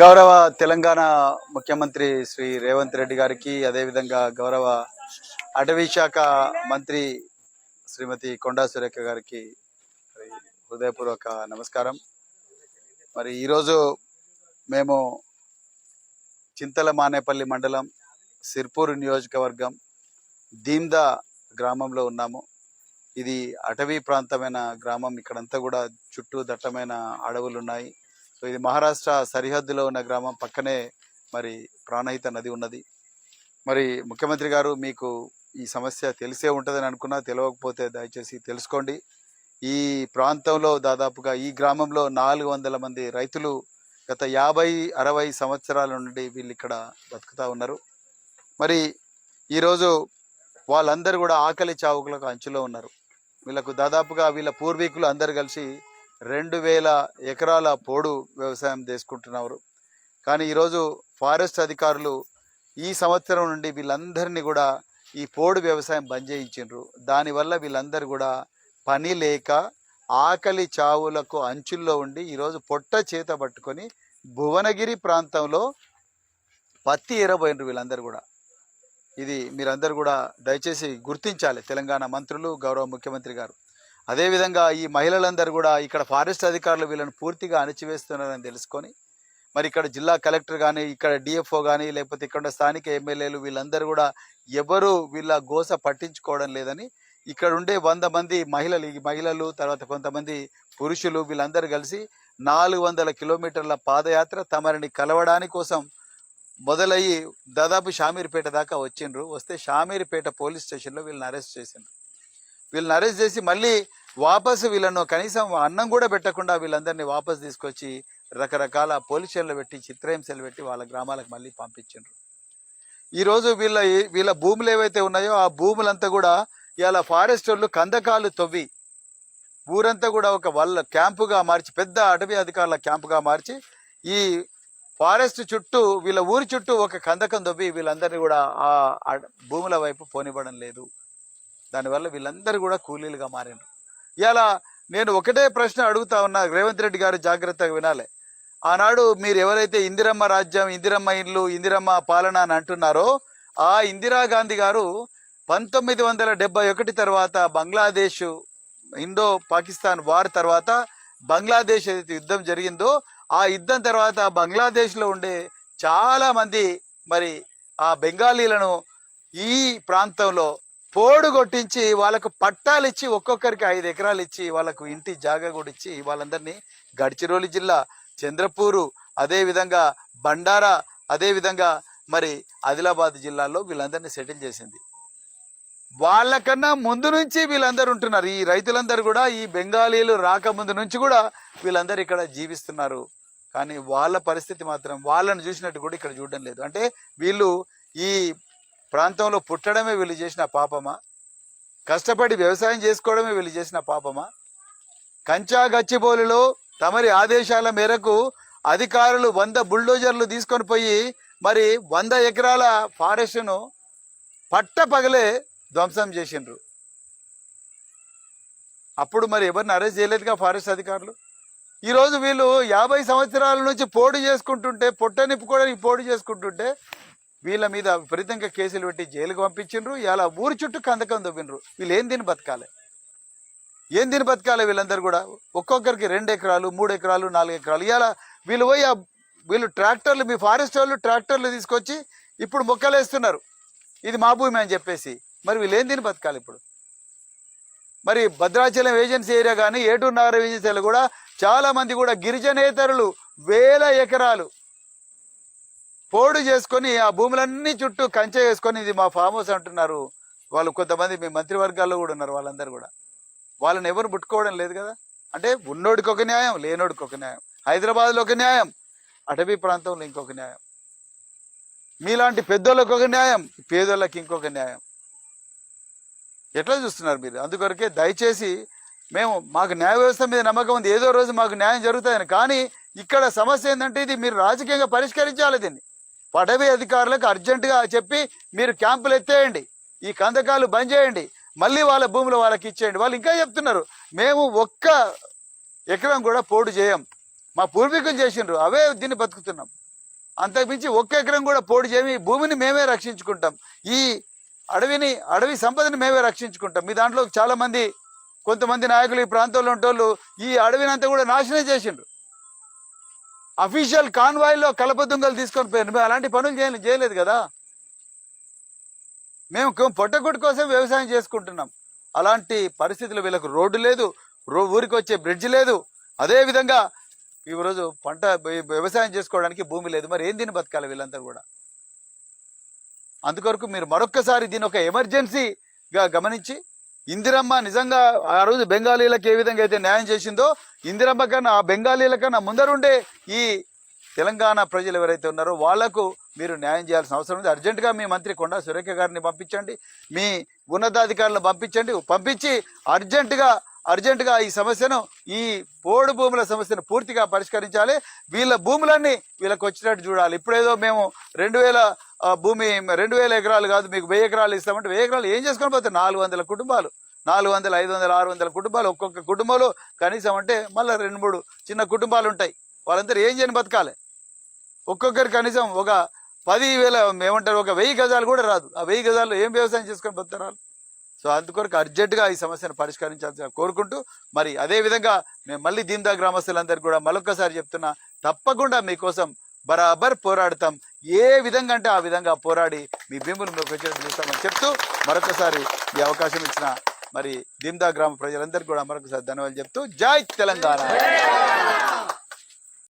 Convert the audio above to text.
గౌరవ తెలంగాణ ముఖ్యమంత్రి శ్రీ రేవంత్ రెడ్డి గారికి అదేవిధంగా గౌరవ అటవీ శాఖ మంత్రి శ్రీమతి కొండా సురేఖ గారికి హృదయపూర్వక నమస్కారం. మరి ఈరోజు మేము చింతల మానేపల్లి మండలం సిర్పూర్ నియోజకవర్గం దీమ్దా గ్రామంలో ఉన్నాము. ఇది అటవీ ప్రాంతమైన గ్రామం. ఇక్కడంతా కూడా చుట్టూ దట్టమైన అడవులు ఉన్నాయి సో ఇది మహారాష్ట్ర సరిహద్దులో ఉన్న గ్రామం. పక్కనే మరి ప్రాణహిత నది ఉన్నది. మరి ముఖ్యమంత్రి గారు మీకు ఈ సమస్య తెలిసే ఉంటుందని అనుకున్నా తెలియకపోతే దయచేసి తెలుసుకోండి. ఈ ప్రాంతంలో దాదాపుగా ఈ గ్రామంలో నాలుగు వందల మంది రైతులు గత యాభై అరవై సంవత్సరాల నుండి వీళ్ళు ఇక్కడ బతుకుతూ ఉన్నారు. మరి ఈరోజు వాళ్ళందరూ కూడా ఆకలి చావుకులకు అంచులో ఉన్నారు. వీళ్ళకు దాదాపుగా వీళ్ళ పూర్వీకులు అందరు కలిసి రెండు వేల ఎకరాల పోడు వ్యవసాయం చేసుకుంటున్నారు. కానీ ఈరోజు ఫారెస్ట్ అధికారులు ఈ సంవత్సరం నుండి వీళ్ళందరినీ కూడా ఈ పోడు వ్యవసాయం బంద్ చేయించిండ్రు. దానివల్ల వీళ్ళందరూ కూడా పని లేక ఆకలి చావులకు అంచుల్లో ఉండి ఈరోజు పొట్ట చేత పట్టుకొని భువనగిరి ప్రాంతంలో పత్తి ఎరబోయినరు వీళ్ళందరూ కూడా. ఇది మీరందరూ కూడా దయచేసి గుర్తించాలి. తెలంగాణ మంత్రులు గౌరవ ముఖ్యమంత్రి గారు. అదేవిధంగా ఈ మహిళలందరూ కూడా ఇక్కడ ఫారెస్ట్ అధికారులు వీళ్ళని పూర్తిగా అణచివేస్తున్నారని తెలుసుకొని మరి ఇక్కడ జిల్లా కలెక్టర్ కానీ ఇక్కడ డిఎఫ్ఓ కానీ లేకపోతే ఇక్కడ స్థానిక ఎమ్మెల్యేలు వీళ్ళందరూ కూడా ఎవరు వీళ్ళ గోస పట్టించుకోవడం లేదని ఇక్కడ ఉండే వంద మంది మహిళలు ఈ మహిళలు తర్వాత కొంతమంది పురుషులు వీళ్ళందరూ కలిసి నాలుగు వందల కిలోమీటర్ల పాదయాత్ర తమరిని కలవడానికి కోసం మొదలయ్యి దాదాపు షామీర్పేట దాకా వచ్చిండ్రు. వస్తే షామీర్పేట పోలీస్ స్టేషన్లో వీళ్ళని అరెస్ట్ చేసిండ్రు. వీళ్ళని అరెస్ట్ చేసి మళ్ళీ వాపసు వీళ్ళను కనీసం అన్నం కూడా పెట్టకుండా వీళ్ళందరినీ వాపసు తీసుకొచ్చి రకరకాల పోలీసులు పెట్టి చిత్రహింసలు పెట్టి వాళ్ళ గ్రామాలకు మళ్ళీ పంపించిండ్రు. ఈరోజు వీళ్ళ వీళ్ళ భూములు ఏవైతే ఉన్నాయో ఆ భూములంతా కూడా ఇవాళ ఫారెస్ట్ వాళ్ళు కందకాలు తవ్వి ఊరంతా కూడా ఒక వల్ల క్యాంపుగా మార్చి పెద్ద అటవీ అధికారుల క్యాంపుగా మార్చి ఈ ఫారెస్ట్ చుట్టూ వీళ్ళ ఊరి చుట్టూ ఒక కందకం తవ్వి వీళ్ళందరినీ కూడా ఆ అడ- భూముల వైపు పోనివ్వడం లేదు. దానివల్ల వీళ్ళందరూ కూడా కూలీలుగా మారినారు ఇలా నేను ఒకటే ప్రశ్న అడుగుతా ఉన్నా రేవంత్ రెడ్డి గారు జాగ్రత్తగా వినాలి. ఆనాడు మీరు ఎవరైతే ఇందిరమ్మ రాజ్యం ఇందిరమ్మ ఇల్లు ఇందిరమ్మ పాలన అని అంటున్నారో ఆ ఇందిరాగాంధీ గారు పంతొమ్మిది వందల డెబ్బై ఒకటి తర్వాత బంగ్లాదేశ్ ఇండో పాకిస్తాన్ వార్ తర్వాత బంగ్లాదేశ్ ఏదైతే యుద్ధం జరిగిందో ఆ యుద్ధం తర్వాత బంగ్లాదేశ్లో ఉండే చాలా మంది మరి ఆ బెంగాలీలను ఈ ప్రాంతంలో పోడు కొట్టించి వాళ్ళకు పట్టాలు ఇచ్చి ఒక్కొక్కరికి ఐదు ఎకరాలు ఇచ్చి వాళ్ళకు ఇంటి జాగా కూడా ఇచ్చి వాళ్ళందరినీ గడిచిరోలి జిల్లా చంద్రపూరు అదేవిధంగా బండారా అదేవిధంగా మరి ఆదిలాబాద్ జిల్లాలో వీళ్ళందరినీ సెటిల్ చేసింది. వాళ్ళకన్నా ముందు నుంచి వీళ్ళందరూ ఉంటున్నారు. ఈ రైతులందరూ కూడా ఈ బెంగాలీలు రాకముందు నుంచి కూడా వీళ్ళందరూ ఇక్కడ జీవిస్తున్నారు. కానీ వాళ్ళ పరిస్థితి మాత్రం వాళ్ళని చూసినట్టు కూడా ఇక్కడ చూడడం లేదు. అంటే వీళ్ళు ఈ ప్రాంతంలో పుట్టడమే వీళ్ళు చేసిన పాపమా? కష్టపడి వ్యవసాయం చేసుకోవడమే వీళ్ళు చేసిన పాపమా? కంచా గచ్చిబోలులో తమరి ఆదేశాల మేరకు అధికారులు వంద బుల్డోజర్లు తీసుకొని పోయి మరి వంద ఎకరాల ఫారెస్ట్ను పట్ట పగలే ధ్వంసం చేసిండ్రు. అప్పుడు మరి ఎవరిని అరెస్ట్ చేయలేదుగా ఫారెస్ట్ అధికారులు? ఈరోజు వీళ్ళు యాభై సంవత్సరాల నుంచి పోటు చేసుకుంటుంటే పొట్ట నిప్పుకోవడానికి పోటు చేసుకుంటుంటే వీళ్ళ మీద విపరీతంగా కేసులు పెట్టి జైలుకు పంపించిండ్రు. ఇలా ఊరి చుట్టూ కందకం దొబ్బిండ్రు వీళ్ళు ఏం దీన్ని బతకాలి? ఏం దీని బతకాలి వీళ్ళందరూ కూడా? ఒక్కొక్కరికి రెండు ఎకరాలు మూడు ఎకరాలు నాలుగు ఎకరాలు. ఇలా వీళ్ళు పోయి ఆ- వీళ్ళు ట్రాక్టర్లు మీ ఫారెస్ట్ వాళ్ళు ట్రాక్టర్లు తీసుకొచ్చి ఇప్పుడు మొక్కలు వేస్తున్నారు ఇది మా భూమి అని చెప్పేసి. మరి వీళ్ళు ఏం తిని బతకాలి ఇప్పుడు? మరి భద్రాచలం ఏజెన్సీ ఏరియా కానీ ఏటూరు నగర ఏజెన్సీలు కూడా చాలామంది కూడా గిరిజనేతరులు వేల ఎకరాలు పోడు చేసుకొని ఆ భూములన్నీ చుట్టూ కంచె వేసుకొని ఇది మా ఫామ్ హౌస్ అంటున్నారు. వాళ్ళు కొంతమంది మీ మంత్రివర్గాల్లో కూడా ఉన్నారు వాళ్ళందరూ కూడా. వాళ్ళని ఎవరు ముట్టుకోవడం లేదు కదా? అంటే ఉన్నోడికి ఒక న్యాయం లేనోడికి ఒక న్యాయం. హైదరాబాద్లో ఒక న్యాయం అటవీ ప్రాంతంలో ఇంకొక న్యాయం. మీలాంటి పెద్దోళ్ళకి ఒక న్యాయం పేదోళ్ళకి ఇంకొక న్యాయం. ఎట్లా చూస్తున్నారు మీరు? అందుకొరకే దయచేసి మేము మాకు న్యాయ వ్యవస్థ మీద నమ్మకం ఉంది. ఏదో రోజు మాకు న్యాయం జరుగుతుందని కానీ ఇక్కడ సమస్య ఏంటంటే ఇది మీరు రాజకీయంగా పరిష్కరించాలి దీన్ని. పదవి అధికారులకు అర్జెంటుగా చెప్పి మీరు క్యాంపులు ఎత్తేయండి. ఈ కందకాలు బంద్ చేయండి. మళ్ళీ వాళ్ళ భూములు వాళ్ళకి ఇచ్చేయండి. వాళ్ళు ఇంకా చెప్తున్నారు మేము ఒక్క ఎకరం కూడా పోటు చేయం. మా పూర్వీకులు చేసిండ్రు అవే దీన్ని బతుకుతున్నాం. అంతకుమించి ఒక్క ఎకరం కూడా పోడు చేయమి భూమిని మేమే రక్షించుకుంటాం. ఈ అడవిని అడవి సంపదని మేమే రక్షించుకుంటాం. మీ దాంట్లో చాలా మంది కొంతమంది నాయకులు ఈ ప్రాంతంలో ఉంటోళ్ళు ఈ అడవిని అంతా కూడా నాశనం చేసిండ్రు. అఫీషియల్ కాన్వాయ్లో కలపదుంగలు తీసుకొని పోయారు. మేము అలాంటి పనులు చేయలేదు చేయలేదు కదా. మేము కొ- కోసం వ్యవసాయం చేసుకుంటున్నాం. అలాంటి పరిస్థితులు వీళ్ళకు రోడ్డు లేదు. రో ఊరికి వచ్చే బ్రిడ్జ్ లేదు. అదే విధంగా ఈరోజు పంట వ్యవసాయం చేసుకోవడానికి భూమి లేదు. మరి ఏం దీన్ని బతకాలి వీళ్ళంతా కూడా? అందుకొరకు మీరు మరొక్కసారి దీని ఒక ఎమర్జెన్సీగా గమనించి ఇందిరమ్మ నిజంగా ఆ రోజు బెంగాలీలకు ఏ విధంగా అయితే న్యాయం చేసిందో ఇందిరమ్మ కన్నా ఆ బెంగాలీల కన్నా ముందరుండే ఈ తెలంగాణ ప్రజలు ఎవరైతే ఉన్నారో వాళ్ళకు మీరు న్యాయం చేయాల్సిన అవసరం ఉంది. అర్జెంటుగా మీ మంత్రి కొండా సురేఖ గారిని పంపించండి మీ ఉన్నతాధికారులను పంపించండి పంపించి అర్జెంటుగా అర్జెంటుగా ఈ సమస్యను ఈ పోడు భూముల సమస్యను పూర్తిగా పరిష్కరించాలి. వీళ్ళ భూములన్నీ వీళ్ళకి వచ్చినట్టు చూడాలి. ఇప్పుడేదో మేము రెండు వేల భూమి రెండు వేల ఎకరాలు కాదు మీకు వెయ్యి ఎకరాలు ఇస్తామంటే వెయ్యి ఎకరాలు ఏం చేసుకొని పోతారు? నాలుగు వందల కుటుంబాలు. నాలుగు వందల ఐదు వందల ఆరు వందల కుటుంబాలు. ఒక్కొక్క కుటుంబంలో కనీసం అంటే మళ్ళీ రెండు మూడు చిన్న కుటుంబాలు ఉంటాయి. వాళ్ళందరూ ఏం చేయని బతకాలి? ఒక్కొక్కరు కనీసం ఒక పది వేల ఏమంటారు ఒక వెయ్యి గజాలు కూడా రాదు. ఆ వెయ్యి గజాలు ఏం వ్యవసాయం చేసుకొని బతుకుతారు వాళ్ళు? సో అందుకొరకు అర్జెంటుగా ఈ సమస్యను పరిష్కరించాల్సి కోరుకుంటూ మరి అదే విధంగా మేము మళ్ళీ దీందా గ్రామస్తులందరికీ కూడా మరొకసారి చెప్తున్నా తప్పకుండా మీకోసం బరాబర్ పోరాడతాం. ఏ విధంగా అంటే ఆ విధంగా పోరాడి మీ భీములు మీకు వచ్చేటట్టు చూస్తామని చెప్తూ మరొకసారి ఈ అవకాశం ఇచ్చిన మరి దీందా గ్రామ ప్రజలందరికీ కూడా మరొకసారి ధన్యవాదాలు చెప్తూ జై తెలంగాణ.